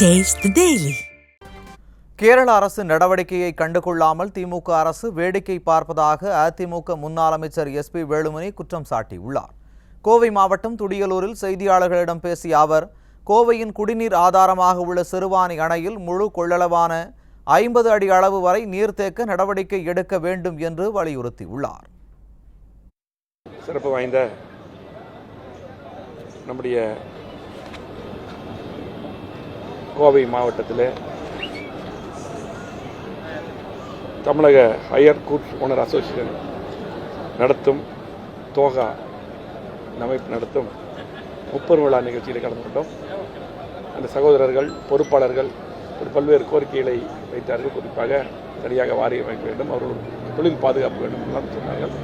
The Daily. Kerala அரசு நடவடிக்கையை கண்டுகொள்ளாமல் திமுக அரசு வேடிக்கை பார்ப்பதாக அதிமுக முன்னாள் அமைச்சர் எஸ்பி வேலுமணி குற்றம் சாட்டியுள்ளார் கோவை மாவட்டம் துடியலூரில் செய்தியாளர்களிடம் பேசிய அவர் கோவையின் குடிநீர் ஆதாரமாக உள்ள சிறுவாணி அணையில் முழு கொள்ளளவான ஐம்பது அடி அளவு வரை நீர்த்தேக்க நடவடிக்கை எடுக்க வேண்டும் என்று வலியுறுத்தியுள்ளார் சிறப்பு வாய்ந்த நம்முடைய கோவை மாவட்டத்தில் தமிழக ஹையர் கூட்ஸ் ஓனர் அசோசியேஷன் நடத்தும் தோகா அமைப்பு நடத்தும் முப்பது விழா நிகழ்ச்சியில் கலந்து கொண்டோம் அந்த சகோதரர்கள் பொறுப்பாளர்கள் ஒரு பல்வேறு கோரிக்கைகளை வைத்தார்கள். குறிப்பாக சரியாக வாரியம் அமைக்க வேண்டும் அவர்கள் தொழில் பாதுகாப்பு வேண்டும் என்று சொன்னார்கள்.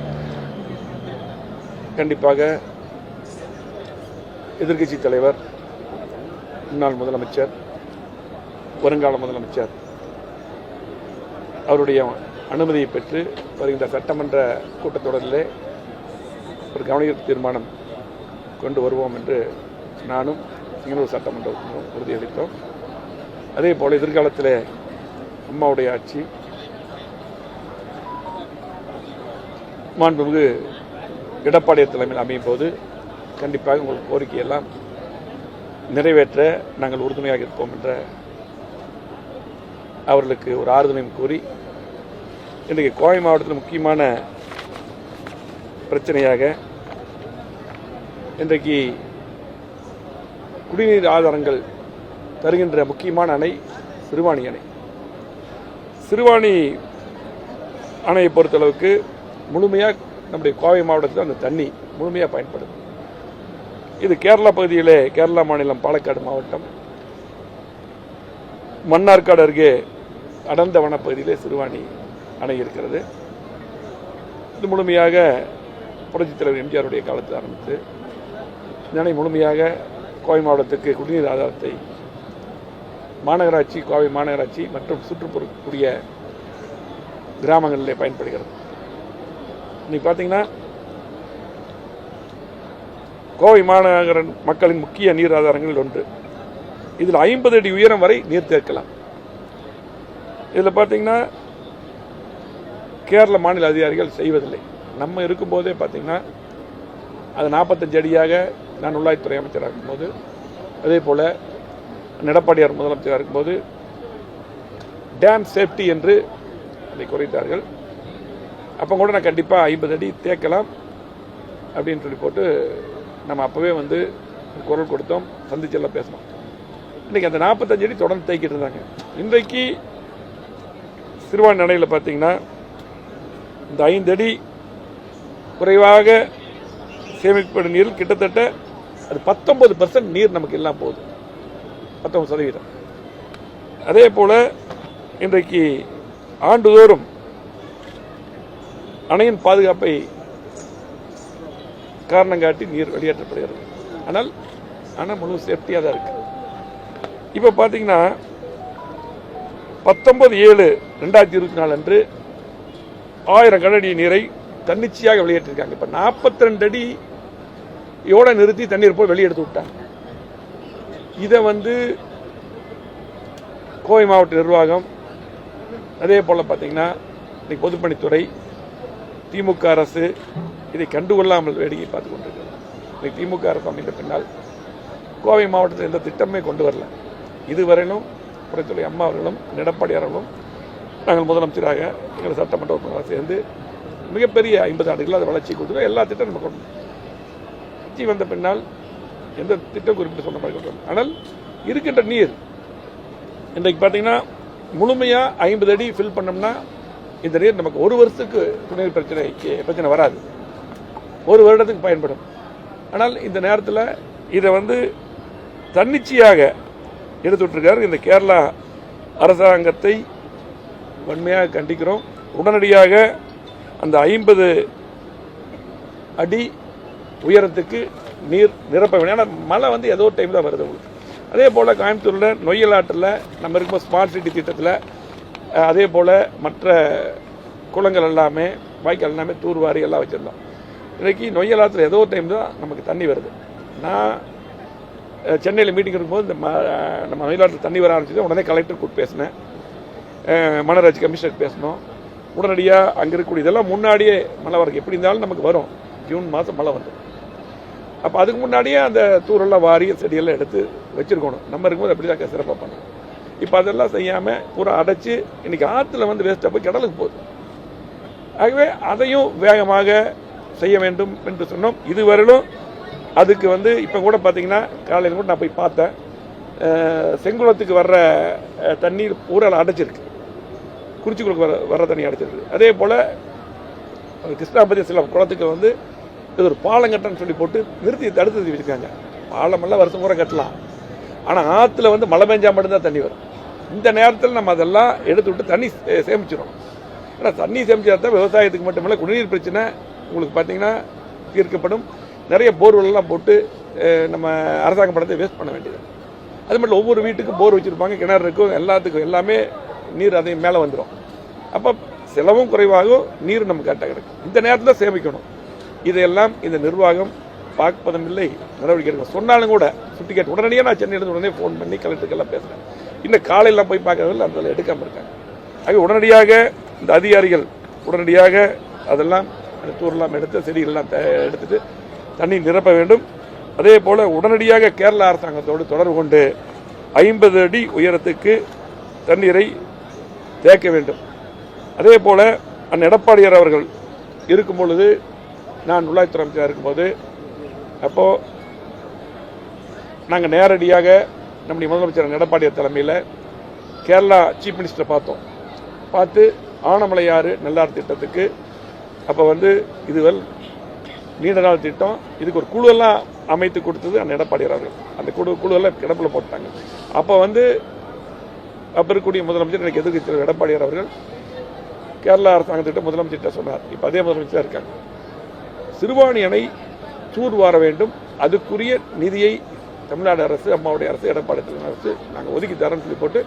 கண்டிப்பாக எதிர்க்கட்சி தலைவர் முன்னாள் முதலமைச்சர் வருங்கால முதலமைச்சர் அவருடைய அனுமதியை பெற்று வருகின்ற சட்டமன்ற கூட்டத்தொடரிலே ஒரு கவனிப்பு தீர்மானம் கொண்டு வருவோம் என்று நானும் சிங்கனூர் சட்டமன்ற உறுப்பினரும் உறுதியளித்தோம். அதே போல் எதிர்காலத்தில் அம்மாவுடைய ஆட்சி மாண்புமிகு எடப்பாடியார் தலைமையில் அமையும் போது கண்டிப்பாக உங்கள் கோரிக்கையெல்லாம் நிறைவேற்ற நாங்கள் உறுதுணையாக இருப்போம் என்ற அவர்களுக்கு ஒரு ஆறுதலையும் கூறி இன்றைக்கு கோவை மாவட்டத்தில் முக்கியமான பிரச்சனையாக இன்றைக்கு குடிநீர் ஆதாரங்கள் தருகின்ற முக்கியமான அணை சிறுவாணி அணை. சிறுவாணி அணையை பொறுத்தளவுக்கு முழுமையாக நம்முடைய கோவை மாவட்டத்தில் அந்த தண்ணி முழுமையாக பயன்படுது. இது கேரளா பகுதியிலே கேரளா மாநிலம் பாலக்காடு மாவட்டம். மன்னார்காடு அருகே அடர்ந்த வனப்பகுதியிலே சிறுவாணி அணை இருக்கிறது. இது முழுமையாக புரட்சித் தலைவர் எம்ஜிஆருடைய காலத்தில் ஆரம்பித்து இந்த அணை முழுமையாக கோவை மாவட்டத்துக்கு குடிநீர் ஆதாரத்தை மாநகராட்சி கோவை மாநகராட்சி மற்றும் சுற்றுப்புறக்கூடிய கிராமங்களிலே பயன்படுகிறது. இன்னைக்கு பார்த்தீங்கன்னா கோவை மாநகர மக்களின் முக்கிய நீர் ஆதாரங்களில் ஒன்று. இதில் ஐம்பது அடி உயரம் வரை நீர் தேர்க்கலாம். இதில் பார்த்தீங்கன்னா கேரள மாநில அதிகாரிகள் செய்வதில்லை. நம்ம இருக்கும்போதே பார்த்தீங்கன்னா அது நாற்பத்தஞ்சு அடியாக நான் உள்ளாய்த்துறை அமைச்சராக இருக்கும்போது அதே போல் எடப்பாடியார் முதலமைச்சராக இருக்கும்போது டேம் சேஃப்டி என்று அதை குறைத்தார்கள். அப்போ கூட நான் கண்டிப்பாக ஐம்பது அடி தேக்கலாம் அப்படின்னு சொல்லி போட்டு நம்ம அப்போவே வந்து குரல் கொடுத்தோம் சந்திச்செல்லாம் பேசணும் இன்றைக்கி அந்த நாற்பத்தஞ்சு அடி தொடர்ந்து தேய்க்கிட்டு இருந்தாங்க. இன்றைக்கு சிறுவாணி நடையில் பார்த்தீங்கன்னா இந்த ஐந்தடி குறைவாக சேமிக்கப்படும் நீரில் கிட்டத்தட்ட அது பத்தொன்பது பர்சன்ட் நீர் நமக்கு எல்லாம் போகுது. பத்தொன்பது சதவீதம். அதே போல் இன்றைக்கு ஆண்டுதோறும் அணையின் பாதுகாப்பை காரணம் காட்டி நீர் வெளியேற்றப்படுகிறது. ஆனால் அணை முழு சேஃப்டியாக தான் இருக்குது இப்போ பார்த்தீங்கன்னா பத்தொன்பது ஏழு ரெண்டாயிரத்தி இருபத்தி நாலு அன்று ஆயிரம் கனடி நீரை தன்னிச்சையாக வெளியேற்றிருக்காங்க. இப்போ நாற்பத்தி ரெண்டு அடி யோட நிறுத்தி தண்ணீர் போய் வெளியெடுத்து விட்டாங்க. இதை வந்து கோவை மாவட்ட நிர்வாகம் அதே போல் பார்த்தீங்கன்னா இன்னைக்கு பொதுப்பணித்துறை திமுக அரசு இதை கண்டுகொள்ளாமல் வேடிக்கை பார்த்து கொண்டிருக்கிறது. இன்னைக்கு திமுக அரசு அமைந்த பின்னால் கோவை மாவட்டத்தில் எந்த திட்டமே கொண்டு வரல. இதுவரையிலும் புறத்துறை அம்மா அவர்களும் எடப்பாடி நாங்கள் முதலமைச்சராக எங்கள் சட்டமன்ற உறுப்பினராக சேர்ந்து மிகப்பெரிய ஐம்பது ஆண்டுகளில் அதை வளர்ச்சி கொடுத்துருக்கோம் எல்லா திட்டம் நம்ம கொண்டு ஆட்சி வந்த பின்னால் எந்த திட்டம் குறிப்பிட்டு சொன்ன மாதிரி கொண்டு ஆனால் இருக்கின்ற நீர் இன்றைக்கு பார்த்தீங்கன்னா முழுமையாக ஐம்பது அடி ஃபில் பண்ணோம்னா இந்த நீர் நமக்கு ஒரு வருஷத்துக்கு துணை பிரச்சனைக்கு பிரச்சனை வராது. ஒரு வருடத்துக்கு பயன்படும். ஆனால் இந்த நேரத்தில் இதை வந்து தன்னிச்சையாக எடுத்துட்ருக்காரு இந்த கேரளா அரசாங்கத்தை வன்மையாக கண்டிக்கிறோம். உடனடியாக அந்த ஐம்பது அடி உயரத்துக்கு நீர் நிரப்ப வேண்டும் ஏன்னா மழை வந்து ஏதோ டைம் தான் வருது உங்களுக்கு. அதே போல் கோயம்புத்தூரில் நொய்யல் ஆற்றில் நம்ம இருக்கும்போது ஸ்மார்ட் சிட்டி திட்டத்தில் அதே போல் மற்ற குளங்கள் எல்லாமே வாய்க்கால் எல்லாமே தூர்வாரி எல்லாம் வச்சுருந்தோம். இன்றைக்கி நொய்யல் ஆற்றில் ஏதோ டைம் தான் நமக்கு தண்ணி வருது. நான் சென்னையில் மீட்டிங் இருக்கும்போது இந்த ம- நம்ம மயிலாடுதுறை தண்ணி வர ஆரம்பிச்சது உடனே கலெக்டர் கூப்பிட்டு பேசினேன். மனராஜ் மாநகராட்சி கமிஷனர் பேசணும் உடனடியாக அங்கே இருக்கக்கூடிய இதெல்லாம் முன்னாடியே மழை வரக்கு எப்படி இருந்தாலும் நமக்கு வரும். ஜூன் மாதம் மழை வந்து. அப்போ அதுக்கு முன்னாடியே அந்த தூரெல்லாம் வாரி செடியெல்லாம் எடுத்து வச்சிருக்கணும். நம்ம இருக்கும்போது அப்படி தான் சிறப்பாக பண்ணணும். இப்போ அதெல்லாம் செய்யாமல் பூரா அடைச்சி இன்றைக்கி ஆற்றுல வந்து வேஸ்ட்டாக போய் கடலுக்கு போகுது. ஆகவே அதையும் வேகமாக செய்ய வேண்டும் என்று சொன்னோம். இதுவரையிலும் அதுக்கு வந்து இப்போ கூட பார்த்தீங்கன்னா காலையில் கூட நான் போய் பார்த்தேன். செங்குளத்துக்கு வர்ற தண்ணீர் ஊரால் அடைச்சிருக்கு குறிச்சிக்குளுக்கு வர வர்ற தண்ணி அடைச்சிருக்கு அதே போல் கிருஷ்ணாபதி சில குளத்துக்கு வந்து இது ஒரு பாலம் கட்டணும்னு சொல்லி போட்டு நிறுத்தி தடுத்து வச்சுருக்காங்க. பாலமெல்லாம் வருஷம் பூரா கட்டலாம். ஆனால் ஆற்றுல வந்து மழை பெஞ்சால் மட்டும்தான் தண்ணி வரும். இந்த நேரத்தில் நம்ம அதெல்லாம் எடுத்து விட்டு தண்ணி சேமிச்சிடும் ஏன்னா தண்ணி சேமிச்சா தான் விவசாயத்துக்கு மட்டுமல்ல குடிநீர் பிரச்சனை உங்களுக்கு பார்த்தீங்கன்னா தீர்க்கப்படும். நிறைய போர்வெல்லாம் போட்டு நம்ம அரசாங்க பணத்தை வேஸ்ட் பண்ண வேண்டியது. அது மட்டும் ஒவ்வொரு வீட்டுக்கும் போர் வச்சுருப்பாங்க கிணறு இருக்கும் எல்லாத்துக்கும் எல்லாமே நீர் அதையும் மேலே வந்துடும் அப்போ செலவும் குறைவாகும் நீர் நமக்கு கரெக்டாக கிடைக்கும். இந்த நேரத்தில் சேமிக்கணும். இதையெல்லாம் இந்த நிர்வாகம் பார்ப்பதும் இல்லை நடவடிக்கை எடுக்கும். சொன்னாலும் கூட சுட்டி கேட்டு உடனடியாக நான் சென்னையிலேருந்து உடனே ஃபோன் பண்ணி கலெக்டருக்கெல்லாம் பேசுகிறேன் இன்னும் காலையெல்லாம் போய் பார்க்கறதில்ல அதில் எடுக்காமல் இருக்காங்க. ஆகவே உடனடியாக இந்த அதிகாரிகள் உடனடியாக அதெல்லாம் அந்த தூரெல்லாம் எடுத்து செடிகள்லாம் த- தண்ணீர் நிரப்ப வேண்டும். அதே போல் உடனடியாக கேரள அரசாங்கத்தோடு தொடர்பு கொண்டு ஐம்பது அடி உயரத்துக்கு தண்ணீரை தேக்க வேண்டும். அதே போல் அண்ணன் எடப்பாடியார் அவர்கள் இருக்கும் பொழுது நான் உள்ளாட்சித்துறை அமைச்சராக இருக்கும்போது அப்போது நாங்கள் நேரடியாக நம்முடைய முதலமைச்சர் எடப்பாடியார் தலைமையில் கேரளா சீஃப் மினிஸ்டரை பார்த்தோம். பார்த்து ஆனமலையாறு நல்லார் திட்டத்துக்கு அப்போ வந்து இதுவரை நீண்ட நாள் திட்டம். இதுக்கு ஒரு குழுவெல்லாம் அமைத்து கொடுத்தது அந்த எடப்பாடியார் அவர்கள். அந்த குழு குழுவெல்லாம் கிடப்பில் போட்டாங்க. அப்போ வந்து அப்போ இருக்கக்கூடிய முதலமைச்சர் எனக்கு எதிர்க்கட்சி எடப்பாடியார் அவர்கள் கேரளா அரசாங்கத்திட்ட முதலமைச்சர்கிட்ட சொன்னார். இப்போ அதே முதலமைச்சராக இருக்காங்க. சிறுவாணி அணை தூர்வார வேண்டும். அதுக்குரிய நிதியை தமிழ்நாடு அரசு அம்மாவுடைய அரசு எடப்பாடி அரசு நாங்கள் ஒதுக்கி தரோம்னு சொல்லி போட்டு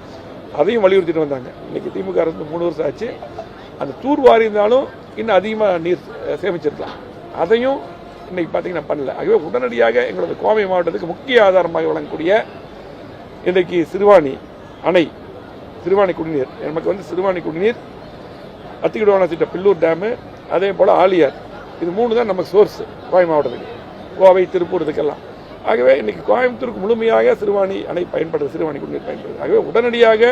அதையும் வலியுறுத்திட்டு வந்தாங்க. இன்னைக்கு திமுக அரசு மூணு வருஷம் ஆச்சு. அந்த தூர் வாரி இருந்தாலும் இன்னும் அதிகமாக நீர் சேமிச்சிருக்கலாம். அதையும் இன்றைக்கி பார்த்தீங்கன்னா பண்ணல. ஆகவே உடனடியாக எங்களது கோவை மாவட்டத்துக்கு முக்கிய ஆதாரமாக வழங்கக்கூடிய இன்றைக்கு சிறுவாணி அணை சிறுவாணி குடிநீர். நமக்கு வந்து சிறுவாணி குடிநீர் அத்திக்கிடுவான திட்ட பில்லூர் டேமு அதே போல் ஆலியார். இது மூணு தான் நமக்கு சோர்ஸ் கோவை மாவட்டத்துக்கு. கோவை திருப்பூர் இதுக்கெல்லாம். ஆகவே இன்றைக்கி கோயம்புத்தூருக்கு முழுமையாக சிறுவாணி அணை பயன்படுது சிறுவாணி குடிநீர் பயன்படுது. ஆகவே உடனடியாக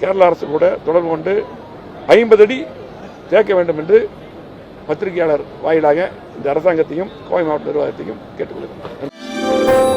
கேரள அரசு கூட தொடர்பு கொண்டு ஐம்பது அடி தேக்க வேண்டும் என்று பத்திரிகையாளர் வாயிலாக இந்த அரசாங்கத்தையும் கோவை மாவட்ட நிர்வாகத்தையும் கேட்டுக்கொள்கிறேன்